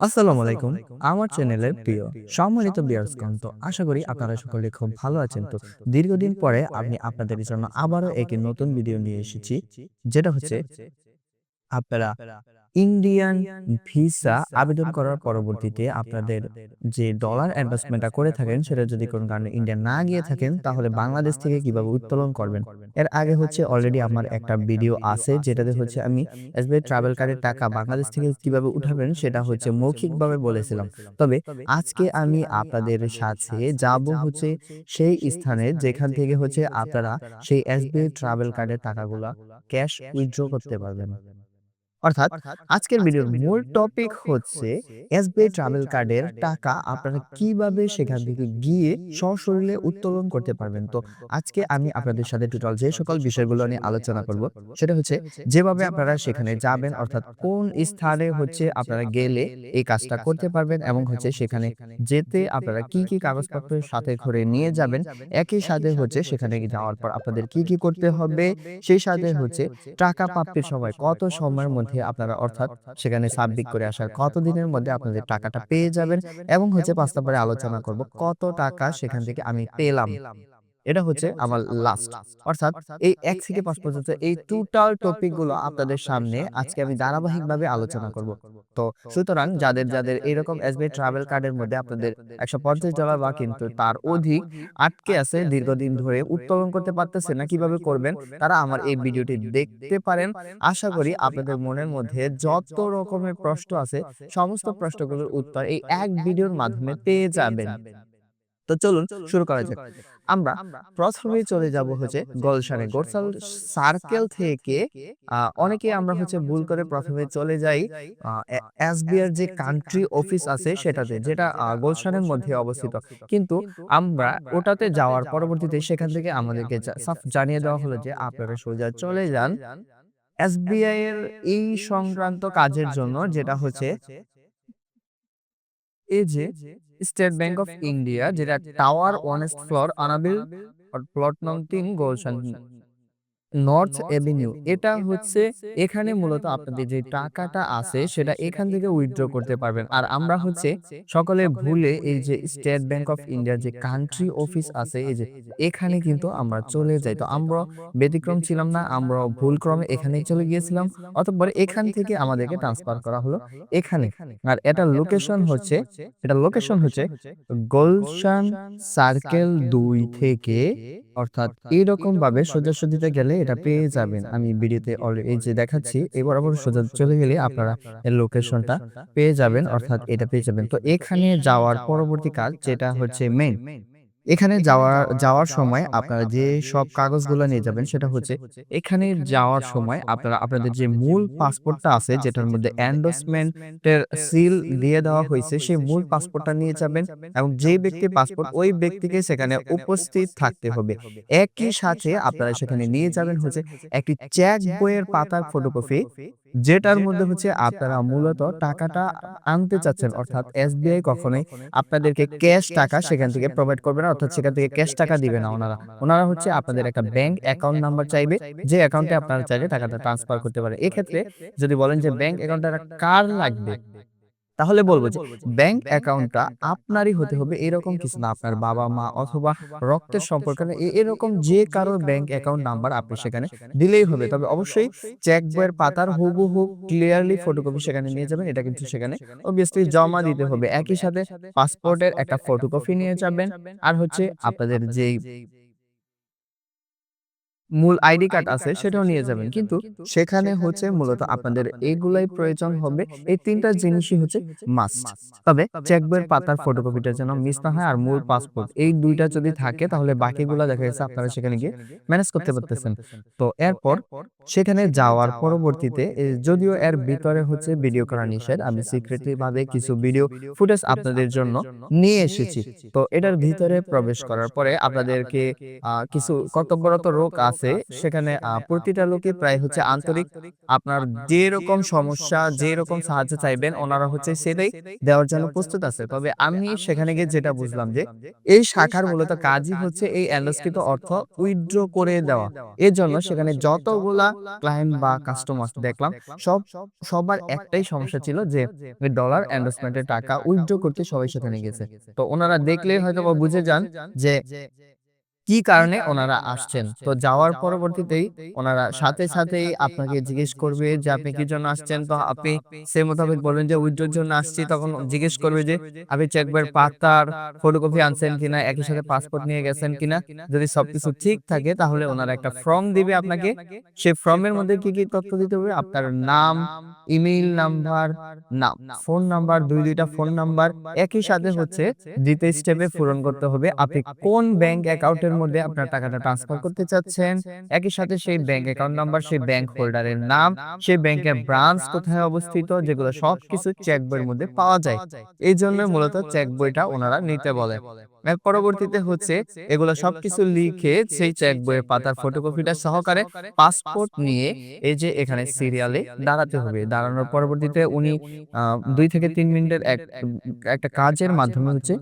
আসসালামু আলাইকুম। আমার চ্যানেলের প্রিয় সম্মানিত বিয়ার্সগণ তো আশা করি আপনারা সকলে খুব ভালো আছেন তো। দীর্ঘদিন পরে আপনি আপনাদের জন্য আবারও একটি নতুন ভিডিও নিয়ে এসেছি যেটা হচ্ছে আপনারা ইন্ডিয়ান ভিসা আবেদন করার পরবর্তীতে আপনাদের যে ডলার ইনভেস্টমেন্টটা করে থাকেন সেটা যদি কোনো কারণে ইন্ডিয়া না গিয়ে থাকেন তাহলে বাংলাদেশ থেকে কীভাবে উত্তোলন করবেন? এর আগে হচ্ছে অলরেডি আমার একটা ভিডিও আছে যেটাতে হচ্ছে আমি এসবিআই ট্রাভেল কার্ডের টাকা বাংলাদেশ থেকে কীভাবে উঠাবেন সেটা হচ্ছে মৌখিকভাবে বলেছিলাম। তবে আজকে আমি আপনাদের সাথে যাব হচ্ছে সেই স্থানে যেখান থেকে হচ্ছে আপনারা সেই এসবিআই ট্রাভেল কার্ডের টাকাগুলা ক্যাশ উইথড্র করতে পারবেন অর্থাৎ আজকের ভিডিওর মূল টপিক হচ্ছে এসবিআই ট্রাভেল কার্ডের টাকা আপনারা কীভাবে সেখান থেকে গিয়ে সশরীরে উত্তোলন করতে পারবেন। তো আজকে আমি আপনাদের সাথে টোটাল যে সকল বিষয়গুলো নিয়ে আলোচনা করব সেটা হচ্ছে যেভাবে আপনারা সেখানে যাবেন অর্থাৎ কোন স্থানে হচ্ছে আপনারা গেলে এই কাজটা করতে পারবেন এবং হচ্ছে সেখানে যেতে আপনারা কি কি কাগজপত্র সাথে করে নিয়ে যাবেন একই সাথে হচ্ছে সেখানে যাওয়ার পর আপনাদের কি কি করতে হবে সেই সাথে হচ্ছে টাকা প্রাপ্তির সময় কত সময়ের মধ্যে আপনারা অর্থাৎ সেখানে সাবমিট করে আসার কতদিনের মধ্যে আপনাদের টাকাটা পেয়ে যাবেন এবং হচ্ছে পাঁচ নম্বরে আলোচনা করব কত টাকা সেখান থেকে আমি পেলাম। এটা হচ্ছে আমার লাস্ট অর্থাৎ এই এক থেকে পাঁচ পর্যন্ত এই টোটাল টপিকগুলো আপনাদের সামনে আজকে আমি ধারাবাহিকভাবে আলোচনা করব। তো সুতরাং যাদের যাদের এরকম এসবিআই ট্রাভেল কার্ডের মধ্যে আপনাদের একশো পঞ্চাশ ডলার বা কিন্তু তার অধিক আটকে আছে দীর্ঘদিন ধরে উত্তোলন করতে পারতেছে না। কীভাবে করবেন? তারা আমার এই ভিডিওটি দেখতে পারেন। আশা করি আপনাদের মনের মধ্যে যত রকমের প্রশ্ন আছে সমস্ত প্রশ্নগুলোর উত্তর এই এক ভিডিওর মাধ্যমে পেয়ে যাবেন তো চলুন শুরু করা যাক। আমরা প্রথমেই চলে যাব হচ্ছে গোলশানে। গোলশান। সার্কেল থেকে অনেকে আমরা হচ্ছে ভুল করে প্রথমে চলে যাই। এসবিআর যে কান্ট্রি অফিস আছে সেটাতে যেটা গুলশানের মধ্যে অবস্থিত। কিন্তু আমরা ওটাতে যাওয়ার পরবর্তীতে সেখান থেকে আমাদেরকে জানিয়ে দেওয়া হলো যে আপনারা সোজা চলে যান। এসবিআই এর এই সংক্রান্ত কাজের জন্য যেটা হচ্ছে এই যে স্টেট ব্যাংক অফ ইন্ডিয়া যেটা tower one floor Anabil plot নং তিন গোলশান নর্থ এভিনিউ এটা হচ্ছে এখানে মূলত আপনাদের যে টাকাটা আছে সেটা এখান থেকে উইথড্র করতে পারবেন। আর আমরা হচ্ছে সকলে ভুলে এই যে স্টেট ব্যাংক অফ ইন্ডিয়ার যে কান্ট্রি অফিস আছে এই যে এখানে কিন্তু আমরা চলে যাই। তো আমরা ব্যতিক্রম ছিলাম না আমরা ভুলক্রমে এখানেই চলে গিয়েছিলাম। অতঃপর এখান থেকে আমাদেরকে ট্রান্সফার করা হলো এখানে। আর এটা লোকেশন হচ্ছে এটা লোকেশন হচ্ছে গুলশান সার্কেল দুই থেকে অর্থাৎ এইরকম ভাবে সোজাসুজিতে গেলে এটা পেয়ে যাবেন। আমি ভিডিওতে অলরেডি এই যে দেখাচ্ছি এই বরাবর সোজা চলে গেলে আপনারা এর লোকেশনটা পেয়ে যাবেন অর্থাৎ এটা পেয়ে যাবেন। তো এখানে যাওয়ার পরবর্তী কাজ যেটা হচ্ছে মেইন এখানে যাওয়ার যাওয়ার সময় আপনারা যে সব কাগজগুলো নিয়ে যাবেন সেটা হচ্ছে এখানে যাওয়ার সময় আপনারা আপনাদের যে মূল পাসপোর্টটা আছে যেটার মধ্যে এন্ডোসমেন্টের সিল দিয়ে দেওয়া হয়েছে সেই মূল পাসপোর্টটা নিয়ে যাবেন এবং যে ব্যক্তি পাসপোর্ট ওই ব্যক্তিকে সেখানে উপস্থিত থাকতে হবে একই সাথে আপনারা সেখানে নিয়ে যাবেন হচ্ছে একটি চেক বইয়ের পাতার ফটোকপি যেটার মধ্যে হচ্ছে আপনারা মূলত টাকাটা আনতে চাচ্ছেন অর্থাৎ এসবিআই কখনোই আপনাদেরকে ক্যাশ টাকা সেখান থেকে প্রোভাইড করবে না অর্থাৎ সেখান থেকে ক্যাশ টাকা দিবে না ওনারা। ওনারা। হচ্ছে আপনাদের একটা ব্যাংক অ্যাকাউন্ট নাম্বার চাইবে যে অ্যাকাউন্টে আপনারা চাইলে টাকাটা ট্রান্সফার করতে পারে এক্ষেত্রে যদি বলেন যে ব্যাংক অ্যাকাউন্টটা কার লাগবে? তাহলে বলব যে ব্যাংক অ্যাকাউন্টটা আপনারই হতে হবে এরকম কিছু না। আপনার বাবা মা অথবা রক্তের সম্পর্ক এরকম যে কারও ব্যাংক অ্যাকাউন্ট নাম্বার আপনি সেখানে দিলেই হবে। তবে অবশ্যই চেক বইয়ের পাতার হুবহু ক্লিয়ারলি ফটোকপি সেখানে নিয়ে যাবেন। এটা কিন্তু সেখানে অবভিয়াসলি জমা দিতে হবে। একই সাথে পাসপোর্টের একটা ফটোকপি নিয়ে যাবেন। আর হচ্ছে আপনাদের যেই মূল আইডি কার্ড আছে সেটাও নিয়ে যাবেন। কিন্তু সেখানে হচ্ছে মূলত আপনাদের এইগুলাই প্রয়োজন হবে। এই তিনটা জিনিসই হচ্ছে মাস্ট তবে চেক বইয়ের পাতার ফটোকপিটা যেন মিস না হয় আর মূল পাসপোর্ট এই দুইটা যদি থাকে তাহলে বাকিগুলো দেখা গেছে আপনারা সেখানে গিয়ে ম্যানেজ করতে পারতেছেন। তো এরপর সেখানে যাওয়ার পরবর্তীতে যদিও এর ভিতরে হচ্ছে ভিডিও করা নিষেধ আমি সিক্রেটলি ভাবে কিছু ভিডিও ফুটেজ আপনাদের জন্য নিয়ে এসেছি তো এটার ভিতরে প্রবেশ করার পরে আপনাদেরকে কিছু কর্তব্যরত রোগ আছে আছে সেখানে প্রতিটা লোকই প্রায় হচ্ছে আন্তরিক। আপনার যে রকম সমস্যা যে রকম সাহায্য চাইবেন ওনারা হচ্ছে সেটাই দেওয়ার জন্য প্রস্তুত আছে। তবে আমি সেখানে গিয়ে যেটা বুঝলাম যে এই শাখার মূলত কাজই হচ্ছে এই এন্ডোস্কৃত অর্থ উইথড্র করে দেওয়া। এর জন্য সেখানে যতগুলা ক্লায়েন্ট বা কাস্টমার দেখলাম সব সবার একটাই সমস্যা ছিল যে ডলার এন্ডোসমেন্টের টাকা উইথড্র করতে সবাই সেখানে গেছে। তো ওনারা দেখলেই হয়তো বুঝে যান যে কি কারণে ওনারা আসছেন? তো যাওয়ার পরবর্তীতেই ওনারা সাথে সাথেই আপনাকে জিজ্ঞেস করবে যে আপনি কি জন্য আসছেন? তো আপনি সে মোতাবেক বলবেন যে উইথড্রোর জন্য আসছি। তখন জিজ্ঞেস করবে যে আপনি চেকবের পাতার ফটোকপি আনছেন কিনা একই সাথে পাসপোর্ট নিয়ে গেছেন কিনা যদি সবকিছু ঠিক থাকে তাহলে ওনারা একটা ফর্ম দিবে আপনাকে। সেই ফর্মের মধ্যে কি কি তথ্য দিতে হবে আপনার নাম ইমেইল নাম্বার নাম ফোন নাম্বার দুই দুইটা ফোন নাম্বার একই সাথে হচ্ছে দ্বিতীয় স্টেপে পূরণ করতে হবে আপনি কোন ব্যাংক অ্যাকাউন্টের মধ্যে আপনার টাকাটা ট্রান্সফার করতে চাচ্ছেন। একই সাথে সেই ব্যাংক অ্যাকাউন্ট নাম্বার সেই ব্যাংক হোল্ডারের নাম সেই ব্যাংকের ব্রাঞ্চ কোথায় অবস্থিত যেগুলো সবকিছু চেক বইয়ের মধ্যে পাওয়া যায়। এই জন্য মূলত চেক বইটা ওনারা নিতে বলে এর পরবর্তীতে হচ্ছে এগুলো সবকিছু লিখে সেই চেক বইয়ের পাতার ফটোকপিটা সহকারে পাসপোর্ট নিয়ে এই যে এখানে সিরিয়ালে দাঁড়াতে হবে। দাঁড়ানোর পরবর্তীতে উনি দুই থেকে তিন মিনিটের এক একটা কাজের মাধ্যমে হচ্ছে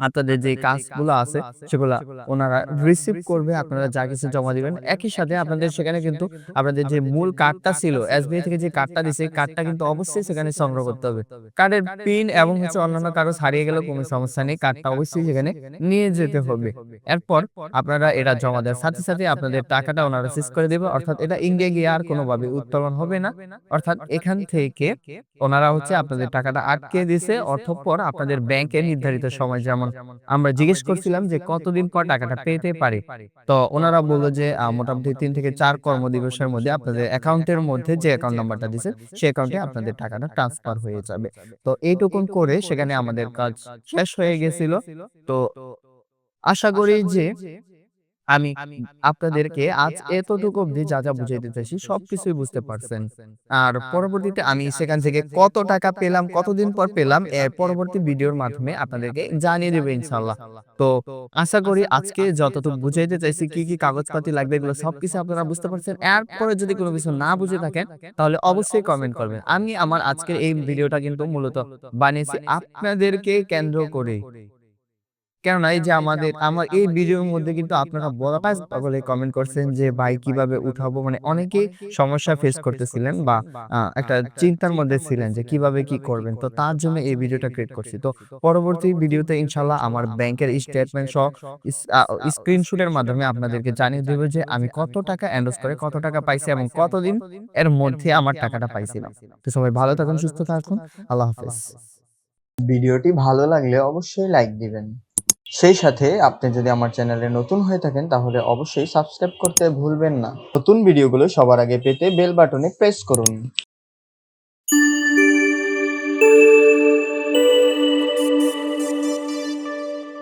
আপনাদের যে কাজগুলো আছে সেগুলা ওনারা রিসিভ করবে আপনারা যা কিছু জমা দিবেন। একই সাথে আপনাদের সেখানে কিন্তু আপনাদের যে মূল কার্ডটা ছিল এসবিআই থেকে যে কার্ডটা দিছে কার্ডটা কিন্তু অবশ্যই সেখানে সংগ্রহ করতে হবে। কার্ডের পিন এবং হচ্ছে অন্যান্য কাগজ হারিয়ে গেলেও কোনো সমস্যা নেই কার্ডটা অবশ্যই সেখানে নিয়ে যেতে হবে। এরপর আপনারা এটা জমা দেওয়ার সাথে সাথে আপনাদের টাকাটা ওনারা শেষ করে দেবে অর্থাৎ এটা ইন্ডিয়া গিয়ে আর কোনোভাবে উত্তোলন হবে না অর্থাৎ এখান থেকে ওনারা হচ্ছে আপনাদের টাকাটা আটকে দিছে অর্থপর আপনাদের ব্যাংকে নির্ধারিত সময় যেমন আমরা জিজ্ঞেস করছিলাম যে কতদিন পর টাকাটা পেতে পারে? তো ওনারা বলল যে মোটামুটি তিন থেকে চার কর্মদিবসের মধ্যে আপনাদের অ্যাকাউন্টের মধ্যে যে অ্যাকাউন্ট নাম্বারটা দিচ্ছে সেই অ্যাকাউন্টে আপনাদের টাকাটা ট্রান্সফার হয়ে যাবে। তো এইটুকুন করে সেখানে আমাদের কাজ শেষ হয়ে গেছিল। তো আশা করি যে আমি আপনাদেরকে আজ এতটুকু অবধি যা যা বুঝাইতে চাইছি সবকিছুই বুঝতে পারছেন। আর পরবর্তীতে আমি সেখান থেকে কত টাকা পেলাম কতদিন পর পেলাম এর পরবর্তী ভিডিওর মাধ্যমে আপনাদেরকে জানিয়ে দেবো ইনশাল্লাহ। তো আশা করি আজকে যতটুকু বুঝাইতে চাইছি কি কি কাগজপাতি লাগবে এগুলো সবকিছু আপনারা বুঝতে পারছেন। এরপরে যদি কোনো কিছু না বুঝে থাকেন তাহলে অবশ্যই কমেন্ট করবেন। আমি আমার আজকের এই ভিডিওটা কিন্তু মূলত বানিয়েছি আপনাদেরকে কেন্দ্র করে কেননা এই যে আমাদের আমার এই ভিডিওর মধ্যে কিন্তু আপনারা বড় কাজ বলে কমেন্ট করছেন যে ভাই কীভাবে উঠাবো? মানে অনেকেই সমস্যা ফেস করতেছিলেন বা একটা চিন্তার মধ্যে ছিলেন যে কীভাবে কি করবেন? তো তার জন্য এই ভিডিওটা ক্রিয়েট করছি। তো পরবর্তী ভিডিওতে ইনশাল্লাহ আমার ব্যাংকের স্টেটমেন্ট সহ স্ক্রিনশটের মাধ্যমে আপনাদেরকে জানিয়ে দেবো যে আমি কত টাকা এন্ডোস করে কত টাকা পাইছি এবং কতদিন এর মধ্যে আমার টাকাটা পাইছিলাম তো সবাই ভালো থাকুন সুস্থ থাকুন আল্লাহ হাফেজ ভিডিওটি ভালো লাগলে অবশ্যই লাইক দিবেন সেই সাথে আপনি যদি আমার চ্যানেলে নতুন হয়ে থাকেন, তাহলে অবশ্যই সাবস্ক্রাইব করতে ভুলবেন না। নতুন ভিডিওগুলো সবার আগে পেতে বেল বাটনে প্রেস করুন।